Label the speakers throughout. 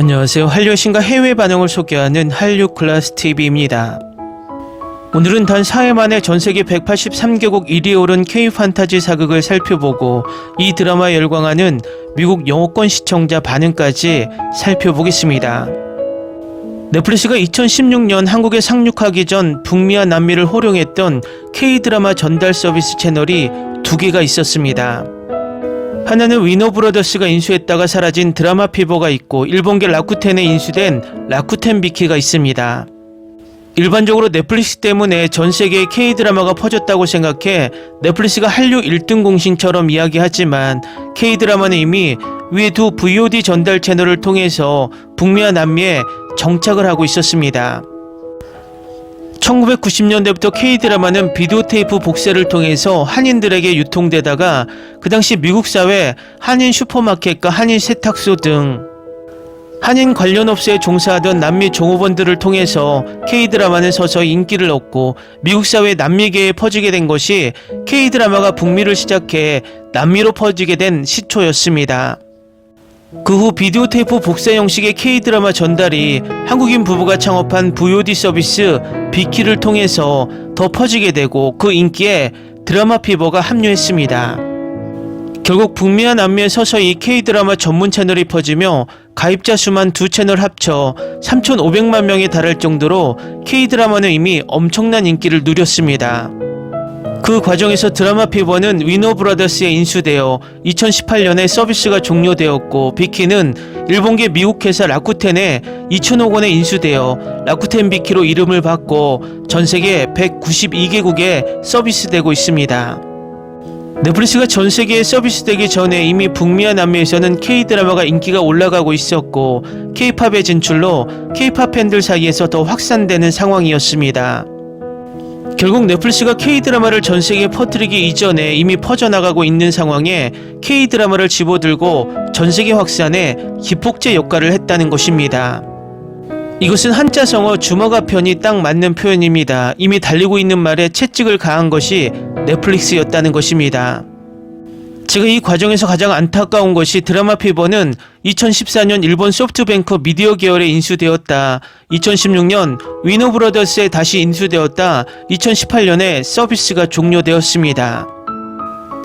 Speaker 1: 안녕하세요. 한류 신과 해외 반응을 소개하는 한류 클래스 TV입니다. 오늘은 단 4회 만에 전 세계 183개국 1위에 오른 K 판타지 사극을 살펴보고 이 드라마에 열광하는 미국 영어권 시청자 반응까지 살펴보겠습니다. 넷플릭스가 2016년 한국에 상륙하기 전 북미와 남미를 호령했던 K-드라마 전달 서비스 채널이 두 개가 있었습니다. 하나는 위너브러더스가 인수했다가 사라진 드라마 피버가 있고 일본계 라쿠텐에 인수된 라쿠텐 비키가 있습니다. 일반적으로 넷플릭스 때문에 전 세계에 K-드라마가 퍼졌다고 생각해 넷플릭스가 한류 1등 공신처럼 이야기하지만 K-드라마는 이미 위에 두 VOD 전달 채널을 통해서 북미와 남미에 정착을 하고 있었습니다. 1990년대부터 K-드라마는 비디오 테이프 복사를 통해서 한인들에게 유통되다가 그 당시 미국 사회 한인 슈퍼마켓과 한인 세탁소 등 한인 관련 업소에 종사하던 남미 종업원들을 통해서 K-드라마는 서서히 인기를 얻고 미국 사회 남미계에 퍼지게 된 것이 K-드라마가 북미를 시작해 남미로 퍼지게 된 시초였습니다. 그 후 비디오 테이프 복사 형식의 K-드라마 전달이 한국인 부부가 창업한 VOD 서비스 비키를 통해서 더 퍼지게 되고 그 인기에 드라마 피버가 합류했습니다. 결국 북미와 남미에 서서히 K-드라마 전문 채널이 퍼지며 가입자 수만 두 채널 합쳐 3,500만 명에 달할 정도로 K-드라마는 이미 엄청난 인기를 누렸습니다. 그 과정에서 드라마 피버는 위너 브라더스에 인수되어 2018년에 서비스가 종료되었고 비키는 일본계 미국 회사 라쿠텐에 2천억 원에 인수되어 라쿠텐 비키로 이름을 받고 전 세계 192개국에 서비스되고 있습니다. 넷플릭스가 전 세계에 서비스되기 전에 이미 북미와 남미에서는 K-드라마가 인기가 올라가고 있었고 K-팝의 진출로 K-팝 팬들 사이에서 더 확산되는 상황이었습니다. 결국 넷플릭스가 K-드라마를 전 세계에 퍼뜨리기 이전에 이미 퍼져나가고 있는 상황에 K-드라마를 집어들고 전 세계 확산에 기폭제 역할을 했다는 것입니다. 이것은 한자성어 주먹아 편이 딱 맞는 표현입니다. 이미 달리고 있는 말에 채찍을 가한 것이 넷플릭스였다는 것입니다. 제가 이 과정에서 가장 안타까운 것이 드라마 피버는 2014년 일본 소프트뱅크 미디어 계열에 인수되었다. 2016년 위너브러더스에 다시 인수되었다. 2018년에 서비스가 종료되었습니다.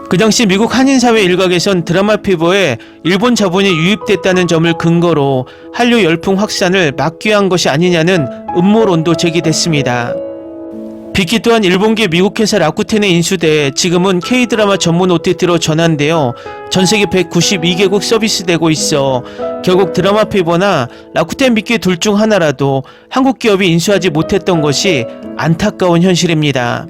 Speaker 1: 그 당시 미국 한인사회 일각에선 드라마 피버에 일본 자본이 유입됐다는 점을 근거로 한류 열풍 확산을 막기 위한 것이 아니냐는 음모론도 제기됐습니다. 비키 또한 일본계 미국 회사 라쿠텐에 인수돼 지금은 K-드라마 전문 OTT로 전환되어 전 세계 192개국 서비스되고 있어 결국 드라마 피버나 라쿠텐 비키 둘중 하나라도 한국 기업이 인수하지 못했던 것이 안타까운 현실입니다.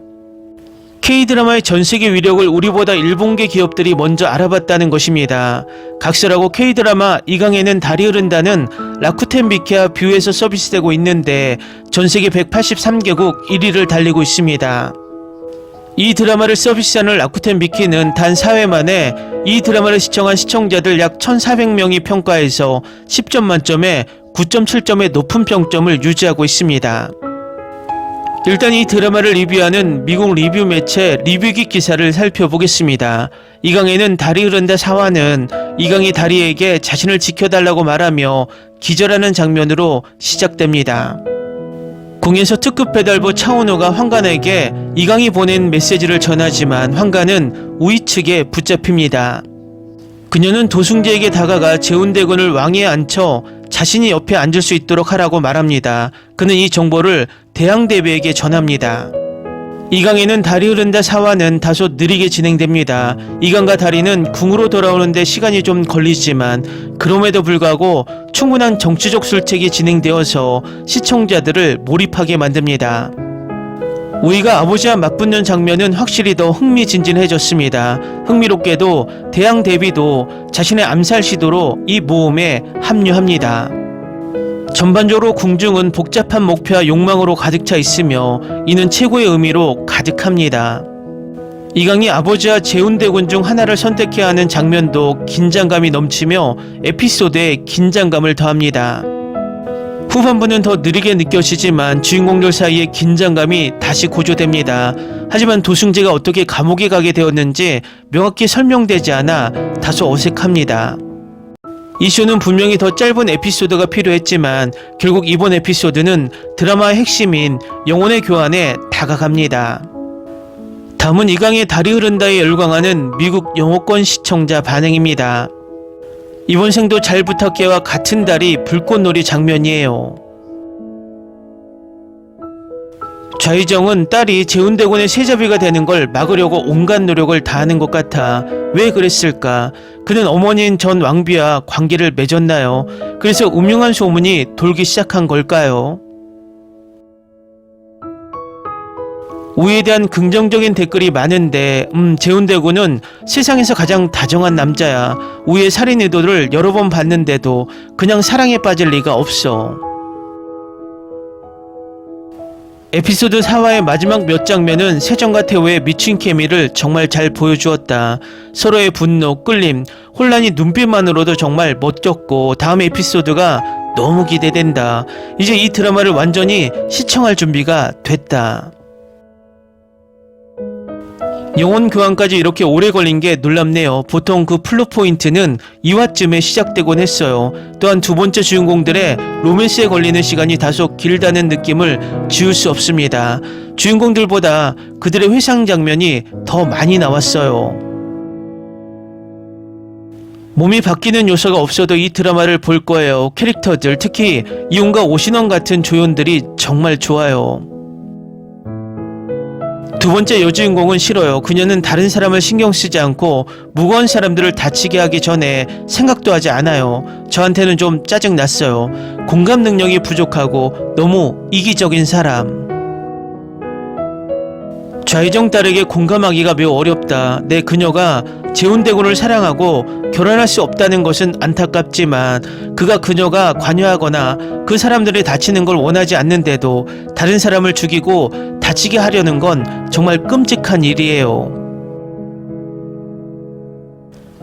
Speaker 1: K-드라마의 전 세계 위력을 우리보다 일본계 기업들이 먼저 알아봤다는 것입니다. 각설하고 K-드라마 이강에는 달이 흐른다는 라쿠텐 비키와 뷰에서 서비스되고 있는데 전 세계 183개국 1위를 달리고 있습니다. 이 드라마를 서비스하는 라쿠텐 비키는 단 4회 만에 이 드라마를 시청한 시청자들 약 1,400명이 평가해서 10점 만점에 9.7점의 높은 평점을 유지하고 있습니다. 일단 이 드라마를 리뷰하는 미국 리뷰 매체 리뷰기 기사를 살펴보겠습니다. 이강에는 달이 흐른다 사화는 이강이 다리에게 자신을 지켜달라고 말하며 기절하는 장면으로 시작됩니다. 공에서 특급 배달부 차은우가 황간에게 이강이 보낸 메시지를 전하지만 황간은 우이 측에 붙잡힙니다. 그녀는 도승재에게 다가가 재운대군을 왕위에 앉혀 자신이 옆에 앉을 수 있도록 하라고 말합니다. 그는 이 정보를 대항대비에게 전합니다. 이강에는 달이 흐른다 사화는 다소 느리게 진행됩니다. 이강과 다리는 궁으로 돌아오는데 시간이 좀 걸리지만 그럼에도 불구하고 충분한 정치적 술책이 진행되어서 시청자들을 몰입하게 만듭니다. 우이가 아버지와 맞붙는 장면은 확실히 더 흥미진진해졌습니다. 흥미롭게도 대항 대비도 자신의 암살 시도로 이 모험에 합류합니다. 전반적으로 궁중은 복잡한 목표와 욕망으로 가득 차 있으며 이는 최고의 의미로 가득합니다. 이강이 아버지와 재운대군 중 하나를 선택해야 하는 장면도 긴장감이 넘치며 에피소드에 긴장감을 더합니다. 후반부는 더 느리게 느껴지지만 주인공들 사이의 긴장감이 다시 고조됩니다. 하지만 도승재가 어떻게 감옥에 가게 되었는지 명확히 설명되지 않아 다소 어색합니다. 이 쇼는 분명히 더 짧은 에피소드가 필요했지만 결국 이번 에피소드는 드라마의 핵심인 영혼의 교환에 다가갑니다. 다음은 이강의 달이 흐른다에 열광하는 미국 영어권 시청자 반응입니다. 이번 생도 잘 부탁해와 같은 달이 불꽃놀이 장면이에요. 좌희정은 딸이 재운대군의 세자비가 되는 걸 막으려고 온갖 노력을 다하는 것 같아 왜 그랬을까? 그는 어머니인 전 왕비와 관계를 맺었나요? 그래서 음흉한 소문이 돌기 시작한 걸까요? 우에 대한 긍정적인 댓글이 많은데 음 재운대군은 세상에서 가장 다정한 남자야 우의 살인 의도를 여러 번 봤는데도 그냥 사랑에 빠질 리가 없어 에피소드 4화의 마지막 몇 장면은 세정과 태호의 미친 케미를 정말 잘 보여주었다. 서로의 분노, 끌림, 혼란이 눈빛만으로도 정말 멋졌고 다음 에피소드가 너무 기대된다. 이제 이 드라마를 완전히 시청할 준비가 됐다. 영혼 교환까지 이렇게 오래 걸린 게 놀랍네요. 보통 그 플롯 포인트는 2화쯤에 시작되곤 했어요. 또한 두 번째 주인공들의 로맨스에 걸리는 시간이 다소 길다는 느낌을 지울 수 없습니다. 주인공들보다 그들의 회상 장면이 더 많이 나왔어요. 몸이 바뀌는 요소가 없어도 이 드라마를 볼 거예요. 캐릭터들, 특히 이용과 오신원 같은 조연들이 정말 좋아요. 두 번째 여주인공은 싫어요. 그녀는 다른 사람을 신경 쓰지 않고 무거운 사람들을 다치게 하기 전에 생각도 하지 않아요. 저한테는 좀 짜증 났어요. 공감 능력이 부족하고 너무 이기적인 사람. 좌희정 딸에게 공감하기가 매우 어렵다. 내 그녀가 재운대군을 사랑하고 결혼할 수 없다는 것은 안타깝지만 그가 그녀가 관여하거나 그 사람들이 다치는 걸 원하지 않는데도 다른 사람을 죽이고 다치게 하려는 건 정말 끔찍한 일이에요.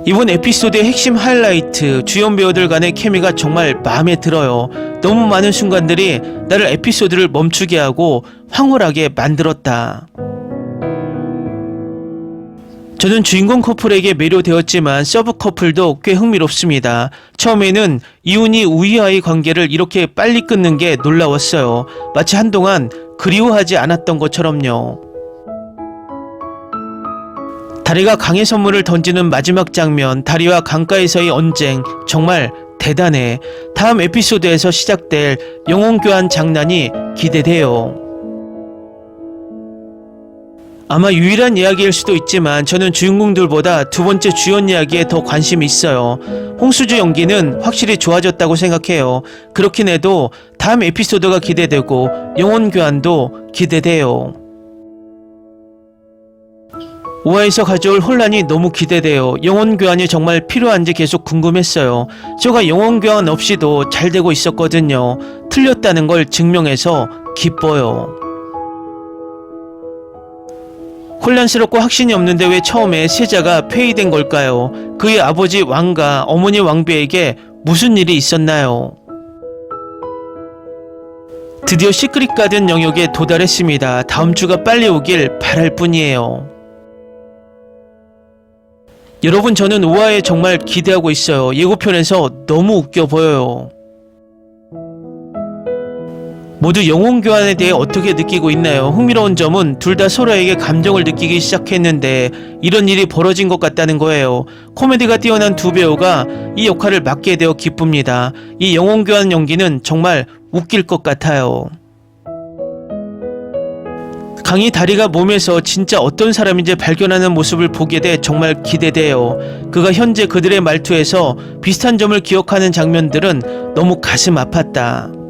Speaker 1: 이번 에피소드의 핵심 하이라이트 주연 배우들 간의 케미가 정말 마음에 들어요. 너무 많은 순간들이 나를 에피소드를 멈추게 하고 황홀하게 만들었다. 저는 주인공 커플에게 매료되었지만 서브 커플도 꽤 흥미롭습니다. 처음에는 이훈이 우희와의 관계를 이렇게 빨리 끊는 게 놀라웠어요. 마치 한동안 그리워하지 않았던 것처럼요. 다리가 강의 선물을 던지는 마지막 장면, 다리와 강가에서의 언쟁, 정말 대단해. 다음 에피소드에서 시작될 영혼 교환 장난이 기대돼요. 아마 유일한 이야기일 수도 있지만 저는 주인공들보다 두 번째 주연 이야기에 더 관심이 있어요. 홍수주 연기는 확실히 좋아졌다고 생각해요. 그렇긴 해도 다음 에피소드가 기대되고 영혼 교환도 기대돼요. 5화에서 가져올 혼란이 너무 기대돼요. 영혼 교환이 정말 필요한지 계속 궁금했어요. 제가 영혼 교환 없이도 잘 되고 있었거든요. 틀렸다는 걸 증명해서 기뻐요. 혼란스럽고 확신이 없는데 왜 처음에 세자가 폐위된 걸까요? 그의 아버지 왕과 어머니 왕비에게 무슨 일이 있었나요? 드디어 시크릿 가든 영역에 도달했습니다. 다음 주가 빨리 오길 바랄 뿐이에요. 여러분 저는 5화에 정말 기대하고 있어요. 예고편에서 너무 웃겨 보여요. 모두 영혼 교환에 대해 어떻게 느끼고 있나요? 흥미로운 점은 둘 다 서로에게 감정을 느끼기 시작했는데 이런 일이 벌어진 것 같다는 거예요. 코미디가 뛰어난 두 배우가 이 역할을 맡게 되어 기쁩니다. 이 영혼 교환 연기는 정말 웃길 것 같아요. 강이 다리가 몸에서 진짜 어떤 사람인지 발견하는 모습을 보게 돼 정말 기대돼요. 그가 현재 그들의 말투에서 비슷한 점을 기억하는 장면들은 너무 가슴 아팠다.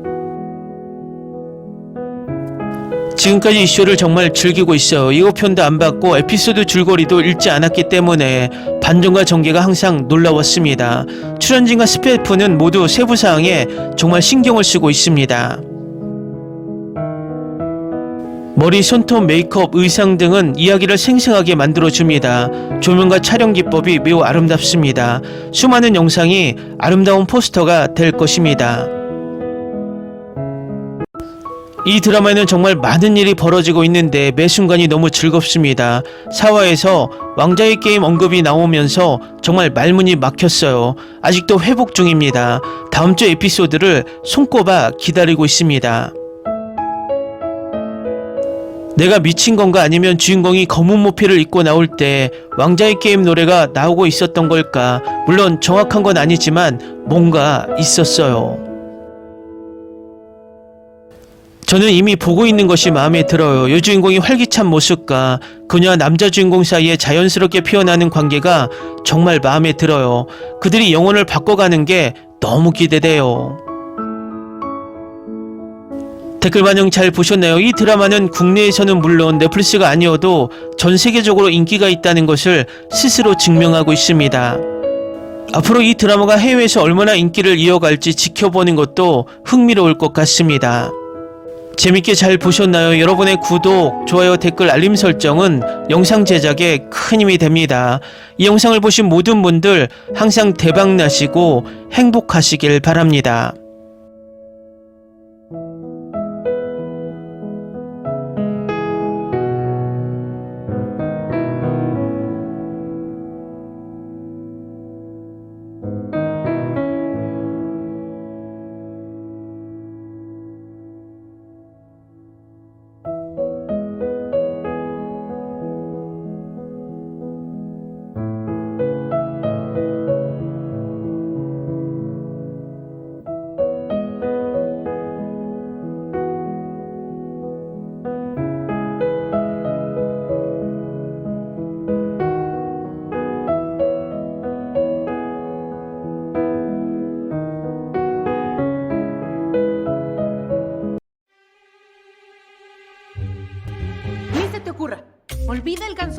Speaker 1: 지금까지 이 쇼를 정말 즐기고 있어요. 예고편도 안 봤고 에피소드 줄거리도 읽지 않았기 때문에 반전과 전개가 항상 놀라웠습니다. 출연진과 스태프는 모두 세부 사항에 정말 신경을 쓰고 있습니다. 머리, 손톱, 메이크업, 의상 등은 이야기를 생생하게 만들어줍니다. 조명과 촬영 기법이 매우 아름답습니다. 수많은 영상이 아름다운 포스터가 될 것입니다. 이 드라마에는 정말 많은 일이 벌어지고 있는데 매 순간이 너무 즐겁습니다. 사화에서 왕자의 게임 언급이 나오면서 정말 말문이 막혔어요. 아직도 회복 중입니다. 다음 주 에피소드를 손꼽아 기다리고 있습니다. 내가 미친 건가 아니면 주인공이 검은 모피를 입고 나올 때 왕자의 게임 노래가 나오고 있었던 걸까? 물론 정확한 건 아니지만 뭔가 있었어요. 저는 이미 보고 있는 것이 마음에 들어요. 여주인공이 활기찬 모습과 그녀와 남자 주인공 사이에 자연스럽게 피어나는 관계가 정말 마음에 들어요. 그들이 영혼을 바꿔가는 게 너무 기대돼요. 댓글 반영 잘 보셨나요? 이 드라마는 국내에서는 물론 넷플릭스가 아니어도 전 세계적으로 인기가 있다는 것을 스스로 증명하고 있습니다. 앞으로 이 드라마가 해외에서 얼마나 인기를 이어갈지 지켜보는 것도 흥미로울 것 같습니다. 재밌게 잘 보셨나요? 여러분의 구독, 좋아요, 댓글, 알림 설정은 영상 제작에 큰 힘이 됩니다. 이 영상을 보신 모든 분들 항상 대박 나시고 행복하시길 바랍니다.